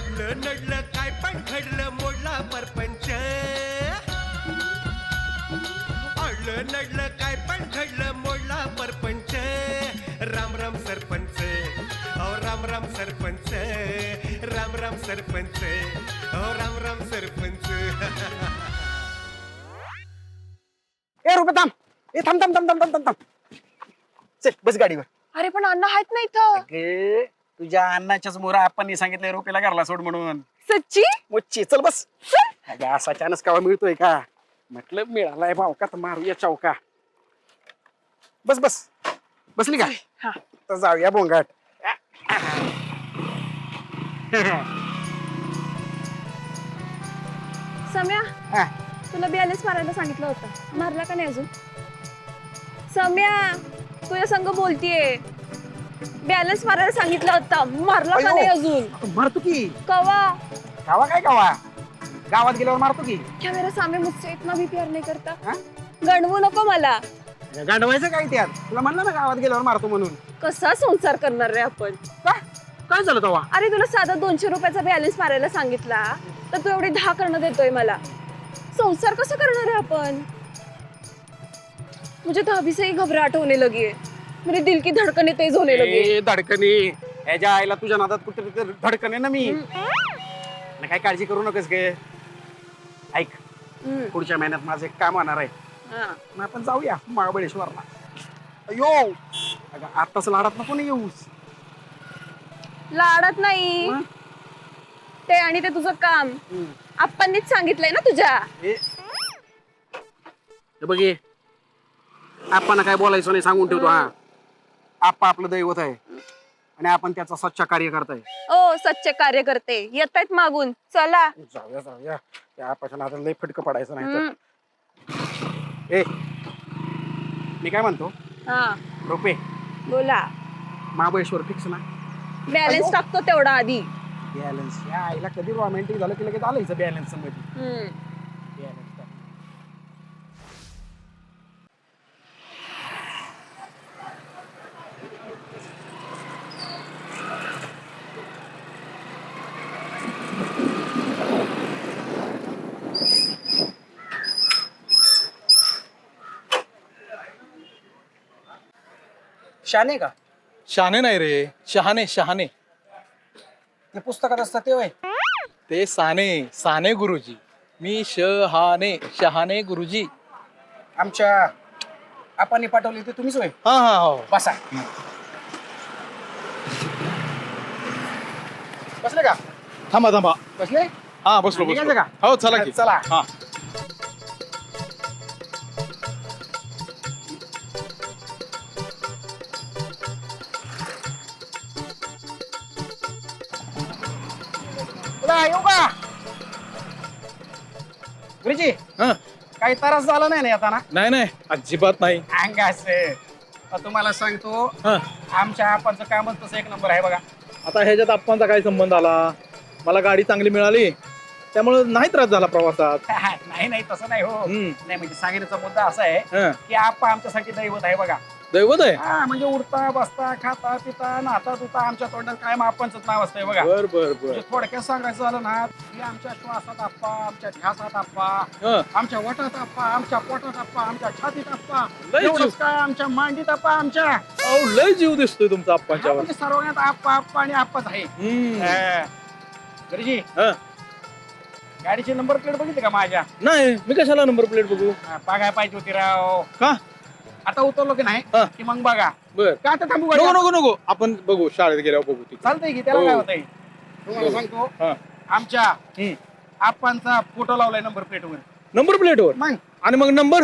आडलं नडलं काय पण घडलं मोडला परपंच आडलं नडलं काय पण घडलं मोडला परपंच राम राम सरपंच. अहो राम राम सरपंच. राम राम सरपंच. अहो राम राम सरपंच. ए रुपये थांब. ए थांब थांब थांब थांब थांब थांब. थांब चल बस गाडीवर. अरे पण अण्णा आहेत ना इथं? तुझ्या अण्णाच्याच मोरा आपण सांगितलंय रुपयाला घरला सोड म्हणून. सच्ची? मोच्ची चल बस. अगे असा चानस कावा मिळतोय का? म्हटलं मिळालाय भाव का? तर मारूया चौका बस बस. बसली का हा. तर जाऊया बोंगाट. सम्या हा. तुला बॅलन्स मारायला सांगितलं होतं. मारला का नाही अजून? सम्या तुझ्या संग बोलतीये. बॅलन्स मारायला सांगितलं होतं मारला का अयो. नाही अजून? मारतो की. कवा? गावा काय गावा? गावात गेल्यावर मारतो की. क्या मेरा सामने मुझसे इतना भी प्यार नहीं करता. हा? गणवू नको मला. गांडवायचं काय त्यात? तुला म्हणलं ना गावात गेल्यावर मारतो म्हणून. कसा संसार करणार रे आपण? का? काय झालं तेव्हा अरे तुला साधा दोनशे रुपयाचा बॅलन्स मारायला सांगितला तर तू एवढी दहा करणं देतोय मला. संसार कसं करणार आहे आपण? मुझे तो अभी से ही घबराहट होने लगी है मेरे दिल की धड़कनें तेज होने लगी ए, धडकणी ह्याच्या आईला तुझ्या नादात कुठे धडकणे ना मी. आणि काय काळजी करू नकोस गे. ऐक हम्म, पुढच्या महिन्यात माझं एक काम होणार आहे. हा. मग आपण जाऊया महाबळेश्वरला. अयो! अगं आत्ताच लाडात नको ना येऊस. लाडत नाही. मग? ते आणि ते तुझं काम. हम्म. आप्पांनीच सांगितलंय ना तुझ्या. ए. हे बघ आपण काय बोलायचं नाही सांगून ठेवतो हा. आप्पा आपलं दैवत आहे. आणि आपण त्याचा स्वच्छ कार्य करताय. ओ सच्चे कार्यकर्ते येत आहेत मागून. चला. जाऊया जाऊया. त्या आपाच्या नादाला लय फटकं पडायचं नाही हम्म, ए मी काय म्हणतो? हा. रुपे. बोला. महाबळेश्वर फिक्स ना? बॅलन्स टाकतो तेवढा आधी. बॅलन्स या आईला कधी रोमॅन्टिक झालं की लगेच आलं बॅलन्समध्ये. हम्म. बॅलन्स शाने का? शहाणे नाही रे. शहाणे शहाणे. ते पुस्तकात असतात ते ते साने साने गुरुजी. मी शहाणे शहाणे गुरुजी. आमच्या आपण पाठवली ते तुम्हीच होय. हा हा हो. बसा. बसले का? थांबा थांबा. बसले? हा बसलो निघायचं बसलो. का? हो चला की. चला. हा. काही त्रास झाला नाही ना येताना? नाही नाही. अजिबात नाही. तुम्हाला सांगतो हा. आमच्या आपाचं कामच तसं एक नंबर आहे बघा. आता ह्याच्यात आप्पांचा काय संबंध आला. मला गाडी चांगली मिळाली. त्यामुळे नाही त्रास झाला प्रवासात. नाही नाही तसं नाही हो. हम्म. नाही म्हणजे सांगण्याचा मुद्दा असा आहे हा. की आपा आमच्यासाठी दैवत आहे बघा. दैवत आहे. हा म्हणजे उठता बसता खाता पिता नाता तुता आमच्या तोंडात काय आपणच नाव असतंय बघा. बर बर बर. म्हणजे थोडक्यात सांगायचं झालं ना की आमच्या श्वासात आप्पा आमच्या ध्यासात आप्पा हा. आमच्या वटात आप्पा आमच्या पोटात आप्पा आमच्या छातीत आप्पा. लय जीव. एवढंच काय आमच्या मांडीत आप्पा आमच्या. अहो लय जीव दिसतोय तुमचा आप्पांच्यावर. म्हणजे सर्वांत आप्पा आप्पा आणि आप्पाच आहे. हम्म. हा. गुरुजी हा. गाडीची नंबर प्लेट बघितली का माझ्या? नाही मी कशाला नंबर प्लेट बघू? हा, बघाय पाहिजे होती राव. का? आता उतरलो की नाही हा. की मग बघा बर का आता थांबू नको गाडी? नको नको आपण बघू शाळेत गेल्यावर बघू तिथे चालतंय की त्याला हो. काय होतंय तुम्हाला हो. सांगतो हा. आमच्या हम्म. आप्पांचा फोटो लावलाय नंबर प्लेटवर नंबर प्लेटवर मग आणि मग नंबर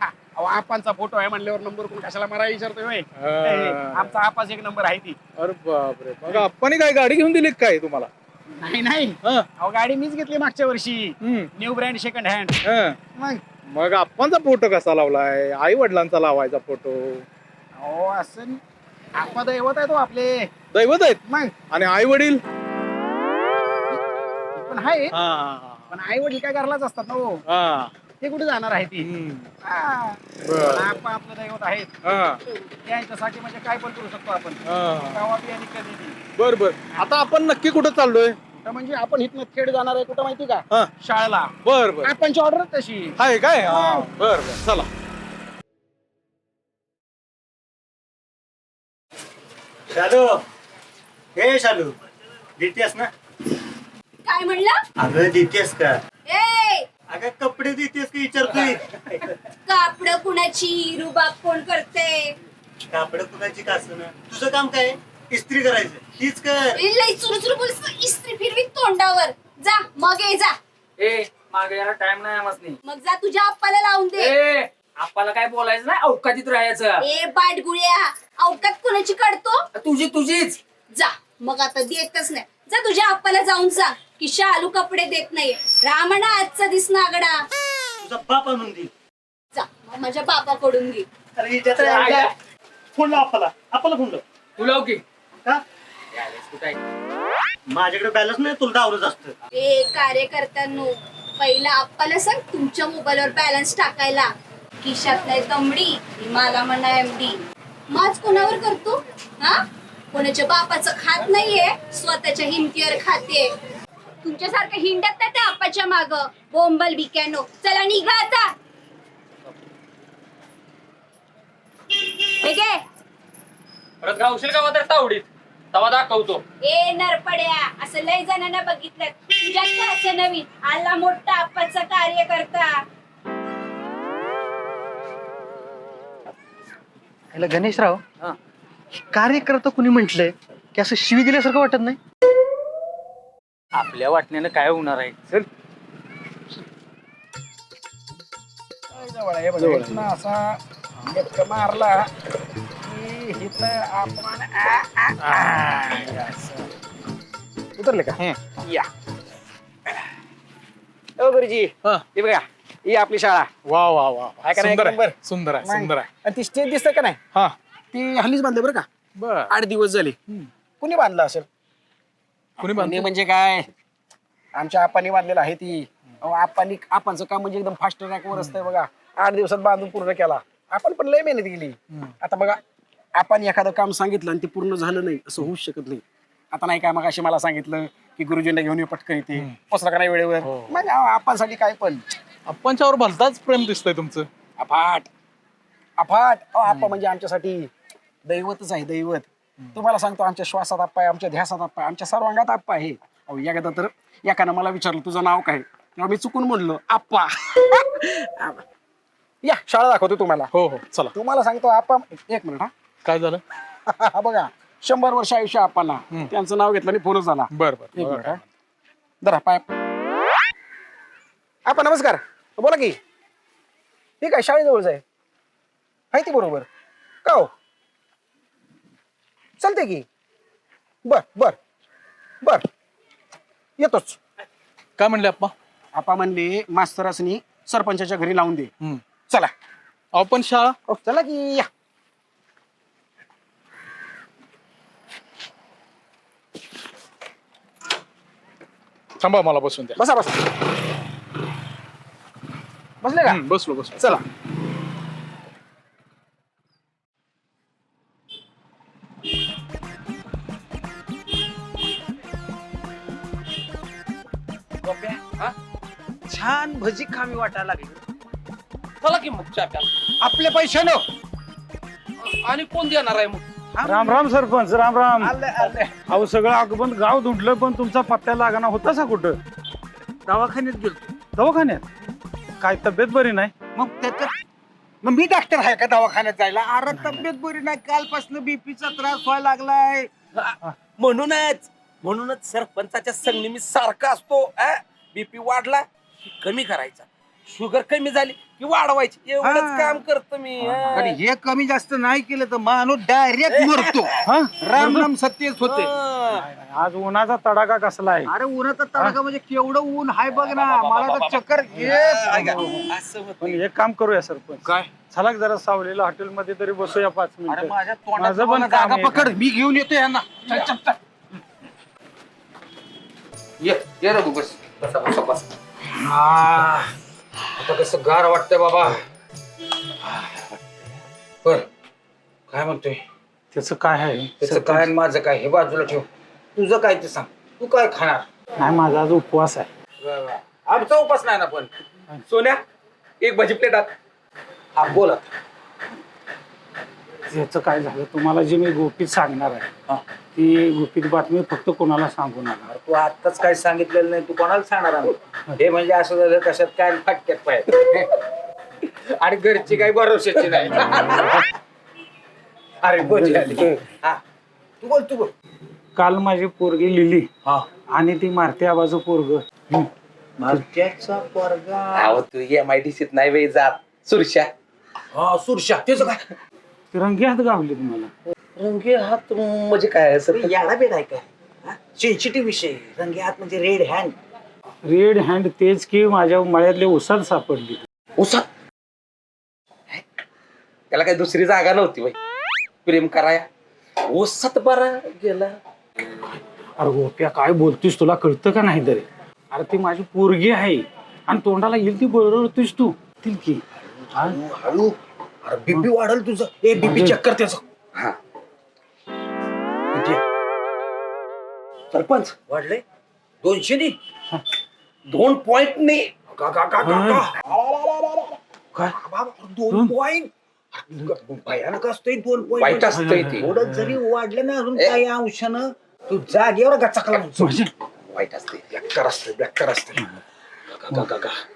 हा, अहो, आप्पांचा फोटो आहे म्हणल्यावर नंबर कोण कशाला मला विचारतोय होय? हा. आमचा आपाच एक नंबर आहे ती अरे बापरे मग आप्पाने काय गाडी घेऊन दिली काय तुम्हाला नाही नाही हा. अहो गाडी मीच घेतली मागच्या वर्षी हम्म. न्यू ब्रँड सेकंड हँड हा. मग मग आप्पांचा फोटो कसा लावलाय? आई वडिलांचा लावायचा फोटो. अहो असं आपा दैवत आहे तो आपले. दैवत आहेत? मग? आणि आई वडील पण आहे. हा. पण आई वडील काय घरलाच असतात ना हो. हा. ते कुठे जाणार आहे ती? हा. बर. आपलं दैवत आहेत. हा. यांच्यासाठी म्हणजे काय पण करू शकतो आपण. हा. गावा बी आणि कधी बी. बर बर. आता आपण नक्की कुठं चाललोय? तर म्हणजे आपण इथनं खेड जाणार आहे कुठं माहिती का? हा. शाळेला. बर बर. आपणची ऑर्डर तशी. आहे काय? हा. बर बर. चला. शालू. हे शालू. देतेस ना? काय म्हणलं? अगं देतेस का? ए! अगं कपडे देतेस का विचारतोय? कापड कुणाची? रुबाब कोण करते कापड कुणाची का ना तुझं काम काय इस्त्री करायचं. तीच कर. लई चुरू बोलस इस्त्री फिरवी तोंडावर. जा मग ये जा. ए मागे यार टाइम नाही आमच मग जा तुझ्या आप्पाला लावून दे. ए आपल्याला काय बोलायचं नाही? अवकाशात राहायचं. ए बाटगुळ्या अवकात कोणाची काढतो? तुझी तुझीच. जा. मग आता देतच नाही. जा तुझ्या आप्पाला जाऊन सांग की शालू कपडे देत नाहीये. रामणा आजचा दिस नागडा तुझा बाप आणून दे. जा मग माझ्या बापाकडून घे. अरे हिच्यात. फोन लाव आपला आपला फोन लाव. तुला ओके का. माझ्याकडे बॅलन्स नाही तुला डावलंच असतं. ए कार्यकर्त्यांनो पहिला आप्पाला सांग तुमच्या मोबाईलवर बॅलन्स टाकायला. खिशात नाही दमडी मला म्हणा एमडी माझ कोणावर करतो? हा? कोणाच्या बापाचं खात नाहीये स्वतःच्या हिमतीवर खाते. तुमच्यासारखं हिंडत नाही त्या आप्पाच्या माग. बोंबल बिक्यानो चला निघा आता. हे घे. परत गावशील का तर तावडीत? तवा दाखवतो. ए नरपड्या असं लय जणांना बघितलं. तुझ्यात काय असं नवीन? आला मोठा आप्पाचा कार्यकर्ता. याला गणेशराव. कार्यकर्ता कुणी म्हटलंय की असं शिवी दिल्यासारखं वाटत नाही? आपल्या वाटण्यानं काय होणार आहे? चल. जवळ आहे बघा. इथनं असा लेफ्ट मारला. इथं आपण आ, आ, आ, असं. उतरले का? या. ओ गुरुजी हा. हे बघा ही आपली शाळा. वा वा वा आहे का नाही सुंदर? आहे सुंदर आहे सुंदर आहे. आणि ती स्टेज दिसतं का नाही? हा. ती हल्लीच बांधले बरं का? बर. आठ दिवस झाले. कुणी बांधलं असेल? कुणी कुणी बांधलं म्हणजे काय? आमच्या आपानी बांधलेलं आहे ती. अहो, आपानी आपांचं काम म्हणजे एकदम फास्ट ट्रॅकवर असतंय बघा. आठ दिवसात बांधून पूर्ण केला. आपण पण लय मेहनत गेली आता बघा आपण एखादं काम सांगितलं आणि ते पूर्ण झालं नाही असं होऊच शकत नाही. आता नाही काय मग अशी मला सांगितलं की गुरुजींना घेऊन ये पटकन येते पोचला का नाही वेळेवर? हो. मग आपांसाठी काय पण. आपणच्यावर भलताच प्रेम दिसतंय तुमचं. अफाट. अफाट. आप्पा म्हणजे आमच्यासाठी दैवतच आहे दैवत. तुम्हाला सांगतो आमच्या श्वासात आप्पा आहे आमच्या ध्यासात आप्पा आहे आमच्या सर्वांगात आप्पा आहे. अहो एकदा तर एकानं मला विचारलं तुझं नाव काय? तेव्हा मी चुकून म्हणलो आप्पा. या शाळा दाखवतो तुम्हाला. हो हो चला. तुम्हाला सांगतो आप्पा एक मिनिट काय झालं? हा बघा शंभर वर्ष आयुष्य हम्म. त्यांचं नाव घेतलं आणि फोनच झाला. बर बर. एक बघा मिनिट हा. धरा पाय. आपा नमस्कार. बोला की. ठीक आहे शाळेजवळच आहे? आहे ती बरोबर. का हो? चालते की. बर बर बर. येतोच. काय म्हणले आप्पा आपा म्हणले मास्तरासनी सरपंचाच्या घरी लावून दे. हम्म. चला. आपण शाळा? ओ, चला की या. थांबा मला बसून द्या. बसा बसा. बसले का? बसलो बसलो. चला. छान भजी खावी वाटायला लागली. चला की मग चहा प्यायला. आपले पैसे नो आणि कोण देणार आहे मग? राम राम सरपंच राम राम. अहो सगळं अगबंद गाव धुंडलं पण तुमचा पत्त्या लागना होता सा कुठं? दवाखान्यात गेलो. दवाखान्यात? काय तब्येत बरी नाही? मग त्याच्यात मग मी डॉक्टर आहे का दवाखान्यात जायला? अरे तब्येत बरी नाही. कालपासून बीपीचा त्रास व्हायला लागलाय. म्हणूनच म्हणूनच सरपंचाच्या संगणी मी सारखा असतो बीपी वाढला की कमी करायचा. शुगर कमी झाली. की वाढवायची. एवढंच हा. काम करतो मी हा. आणि हे कमी जास्त नाही केलं तर माणूस डायरेक्ट मरतो. हा? राम राम सत्यच होते. हा. आज उन्हाचा तडाखा कसला आहे? अरे उन्हाचा तडका म्हणजे केवढं ऊन हाय बघ ना. मला तर चक्कर ऐका, ये असं होत. पण एक काम करूया सरपंच. काय? चला जरा सावलेला हॉटेलमध्ये तरी बसूया पाच अरे मिनिटं माझ्या माझं पण काम जागा आहे. पकड मी घेऊन येतो यांना. चल, चल, चल. ये ये रघु बस. बसा बसा बस. आता कसं गार वाटतंय बाबा. बर काय म्हणतोय? त्याचं काय आहे? त्याचं काय आणि माझं काय? हे बाजूला ठेव. तुझं काय ते सांग. तू काय खाणार? नाही माझा आज उपवास आहे. आमचा उपास नाही ना पण. सोन्या एक भजी प्लेट आत हा बोला याचं काय झालं? तुम्हाला जे मी गोपीत सांगणार आहे ती गोपीत बातमी फक्त कोणाला सांगू नका. तू आत्ताच काय सांगितलेलं नाही तू कोणाला सांगणार आम्ही? हे म्हणजे असं झालं कशात काय फाटक्यात पाहिजे आणि घरची काही भरोशाची नाही. अरे बोल हा. तू बोल तू बोल. काल माझी पोरगी लिहिली हा. आणि ती मारती आबाचं पोरग. मालक्याचा पोरगा. अहो तू एम आय डी सीत नाही वेळ जात. सुरशा. हा सुरशा. त्याचं काय? रंगी हात गावली तुम्हाला. रंगे हात म्हणजे काय सर? याडा बेड आहे काय? सेन्सिटिव्ह विषय रंगे हात म्हणजे रेड हँड रेड हँड तेच की माझ्या मळ्यातले उसात सापडली. उसा त्याला काही दुसरी जागा नव्हती बाई. प्रेम कराया. ओसात बरा गेला. अरे गोप्या काय बोलतोस तुला कळतं का नाही तरी? अरे ती माझी पोरगी आहे. आणि तोंडाला येईल ती बरोबरतोस तू. तील की. हा? हळू. अरे बीपी वाढल तुझं. ए बीपी चेक कर त्याचं. हा? सरपंच. वाढलंय दोनशे नी? दोन पॉइंट नाही का का का का का? काय? बाबा, दोन पॉइंट भयानक असतोय दोन वाईट पॉइंट असतंय ते. थोडं जरी वाढलं ना अजून ए. काही अंशानं तू जागेवर म्हणजे वाईट असते बेकार असतं बेकार असतं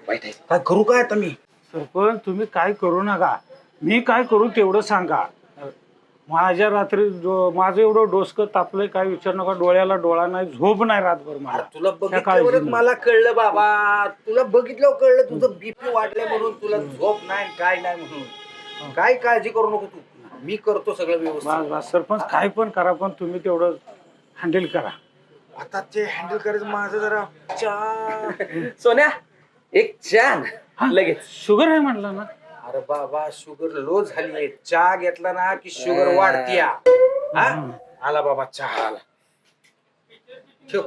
वाईट आहे. काय करू काय आता मी? सरपंच तुम्ही काय करू नका. मी काय करू तेवढं सांगा. माझ्या रात्री डो- माझं एवढं डोसकं तापलंय काय विचार नका डोळ्याला डोळा नाही झोप नाही रातभर मला. तुला त्या काळजीनं. मला कळलं बाबा. तुला बघितल्यावर कळलं तुझं बीपी वाढलंय म्हणून तुला झोप नाही काय नाही म्हणून. काय काळजी करू नको तू. मी करतो सगळं बस व्यवस्थित. बस सरपंच काय पण करा पण तुम्ही तेवढं हँडल करा. आता ते हँडल करायचं माझं जरा चा- सोन्या एक छान लगेच. शुगर आहे म्हणलं ना. अरे बाबा शुगर लो झाली चहा घेतला ना की शुगर वाढती हा? आला बाबा चहा आला. ठेव.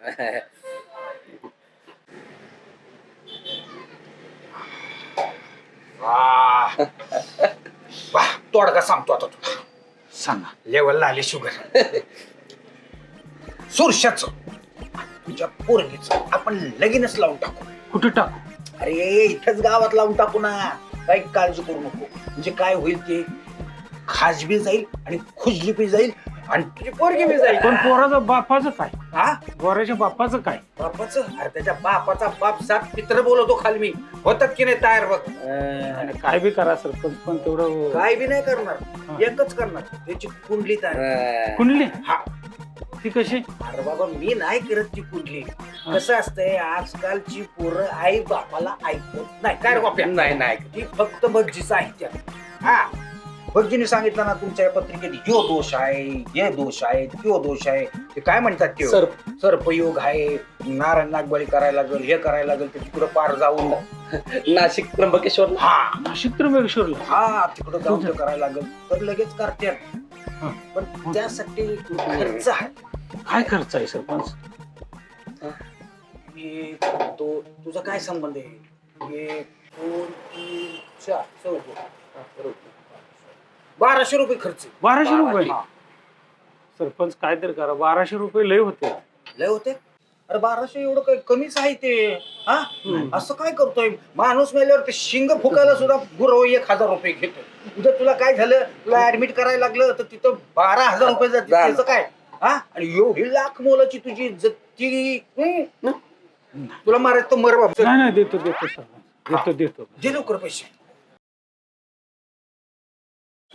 वाह. वाह, तोडगा सांगतो आता तुला. सांगा लेवलला आली शुगर सुरशाच. तुझ्या पोरगीच. आपण लगीनच लावून टाकू. कुठे टाकू? अरे इथंच गावात लावून टाकू ना. काही काळजी करू नको. म्हणजे काय होईल ते? खाज बी जाईल आणि खुशली बी जाईल आणि तुझी पोरगी बी जाईल. पण पोराचं बापाचं काय? हा? पोराच्या बापाचं काय? बापाचं? अरे त्याच्या बापाचा बाप सात पित्र बोलवतो खाली मी. होतात की नाही तयार बघ. आणि काय बी करा सरपंच पण तेवढं काय बी नाही करणार. एकच करणार. त्याची कुंडली तयार. कुणली हा. ती कशी? अरे बाबा मी नाही करत ती कुंडली कसं असतंय आजकालची पोरं आई बापाला ऐकत नाही. काय रे बाप्या? नाही नाही. ती फक्त भज्जीचं ऐकत्या हा. भज्जीने सांगितलं ना तुमच्या या पत्रिकेत यो दोष आहे हे दोष आहे त्यो दोष आहे. ते काय म्हणतात ते सर सर्पयोग आहे नारायण नागबळी करायला लागेल हे करायला लागेल ते तिकडं पार जाऊन. नाशिक त्र्यंबकेश्वर हा. नाशिक त्र्यंबकेश्वरला. हा तिकडं जाऊन ते करायला लागेल. तर लगेच करतात हा. पण त्यासाठी खर्च आहे. काय खर्च आहे सरपंच? एक तो तुझा काय संबंध आहे? एक दोन तीन चार चौघ. बाराशे रुपये खर्च आहे. बाराशे रुपये? हा. सरपंच काय तर करा. बाराशे रुपये लय होते. लय होते? अरे बाराशे एवढं काही कमीच आहे? ते हा असं काय करतोय? माणूस मेल्यावर ते शिंग फुकायला सुद्धा गुरव एक हजार रुपये घेतो उद्या तुला काय झालं? तुला ऍडमिट करायला लागलं तर तिथं बारा हजार रुपये जाते. त्याचं काय? हा? आणि एवढी लाख मोलाची तुझी इज्जत ती हं? तुला मारायचं तर मर बाबा. नाही नाही देतो देतो देतो देतो. दे लवकर पैसे.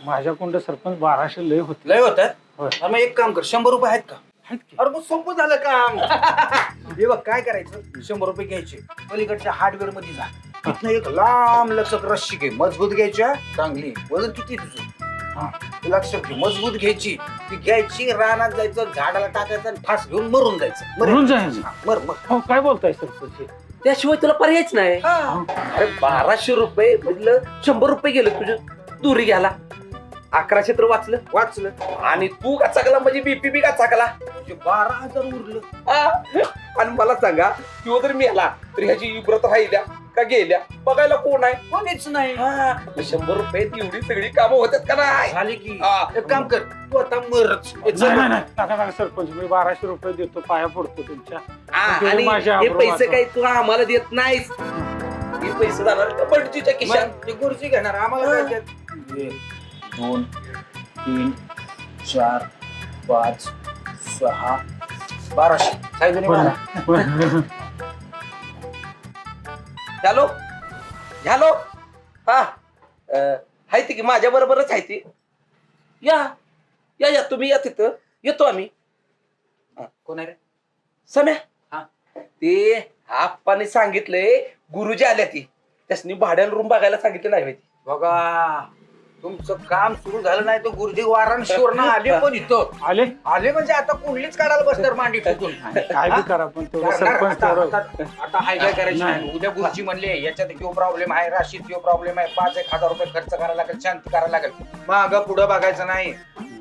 माझ्याकडं सरपंच बाराशे लय होते. लय होतात. मग एक काम कर. शंभर रुपये आहेत का? आहेत की? अरे मग सोपं झालं काम. हे बघ काय करायचं? शंभर रुपये घ्यायचे. पलीकडच्या हार्डवेअरमध्ये जा. तिथनं एक लांब लचक रस्सी घे. मजबूत घ्यायच्या. चांगली. वजन किती आहे तुझं? हा. ते लक्षात घे मजबूत घ्यायची. ती घ्यायची रानात जायचं झाडाला टाकायचं आणि फास घेऊन मरून जायचं. मरून जायचं. हा, मर मर. हो काय बोलताय सरपंच हे? त्याशिवाय तुला पर्यायच नाही. हा. अरे बाराशे रुपये म्हटलं शंभर रुपये गेलं तुझं. दुरी घ्याला अकराशे तर वाचलं. वाचलं. आणि तू का चाकला म्हणजे बीपी बी का चाकला ते बारा हजार उरलं? आणि मला सांगा किंवा जर मेला तर ह्याची इब्रत राहिल्या का गेल्या बघायला कोण आहे कोणीच नाही हा, मग शंभर रुपयात एवढी सगळी कामं होतात का नाही झाले की हा. एक काम कर तू आता मरच चल. नाही नाही नाही नका नका सरपंच मी बाराशे रुपये देतो पाया पडतो तुमच्या हा, आणि माझे हे पैसे वाचवा. काही तू आम्हाला देत नाहीस हे पैसे जाणार का बंडजीच्या खिशात मग ते गुरुजी घेणार आम्हाला काय? एक दोन तीन चार पाच सहा बाराशे हॅलो हॅलो हा अं, हाय ती की माझ्या बरोबरच आहे ती या या या तुम्ही या तिथं येतो आम्ही कोण आहे रे सम्या हा. ते आप्पाने सांगितलंय गुरुजी आल्या ती त्यासनी भाड्याला रूम बघायला सांगितलं नाही माहिती बघा तुमचं काम सुरू झालं नाही तर गुरुजी वाराणसीवरनं आले पण इथं आले आले म्हणजे आता कुंडलीच काढायला बसणार मांडी ठोकून काय बी करा पण तेवढं सरपंच आता तेवढं आता- आता हाय काय करायची नाही. उद्या गुरुजी म्हणले याच्यात किंवा प्रॉब्लेम आहे राशीत किंवा प्रॉब्लेम आहे पाच एक हजार रुपये खर्च करायला लागेल शांती करायला लागेल माग पुढं बघायचं नाही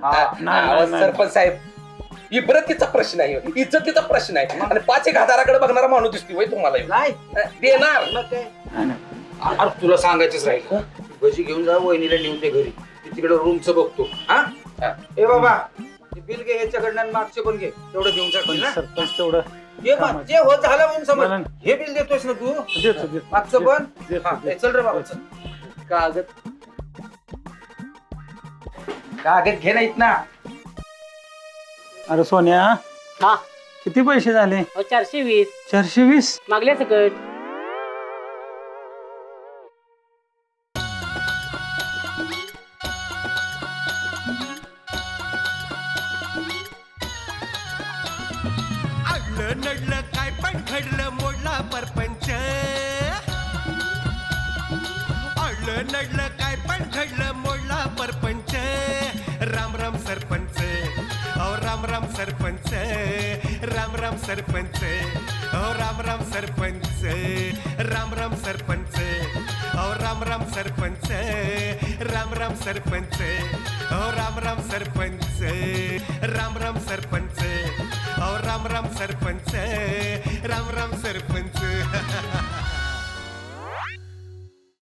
हा. नाही, आवाज नाही. सरपंच साहेब इब्रतीचा प्रश्न आहे इज्जतीचा प्रश्न आहे आणि पाच एक हजाराकडे बघणारा माणूस दिसतोय होय तुम्हाला ह्यो. नाही देणार मग काय? नाही, नाही. अरे तुला सांगायचंच राहिलं भजी घेऊन जा वहिनीला नेऊन ते घरी. ती तिकडे रूमचं बघतो. हा? हा. ए बाबा ते बिल घे याच्याकडनं आणि मागचे पण घे. तेवढं देऊन पण टाक ना सरपंच तेवढं मा- जे होत झालं म्हणून समज. हे बिल देतोयस ना तू? देतो देतो. मागचं पण? देतो, हा, देतो. ए, चल रे बाबा चल. कागद. कागद घे नाहीत ना अरे सोन्या हा. किती पैसे झाले? अहो, चारशे वीस. चारशे वीस? मागल्या सकट. राम सरपंच राम राम सरपंच हो राम राम सरपंच राम राम सरपंच अहो राम राम सरपंच राम राम सरपंच हो राम राम सरपंच राम राम सरपंच अहो राम राम सरपंच राम राम सरपंच।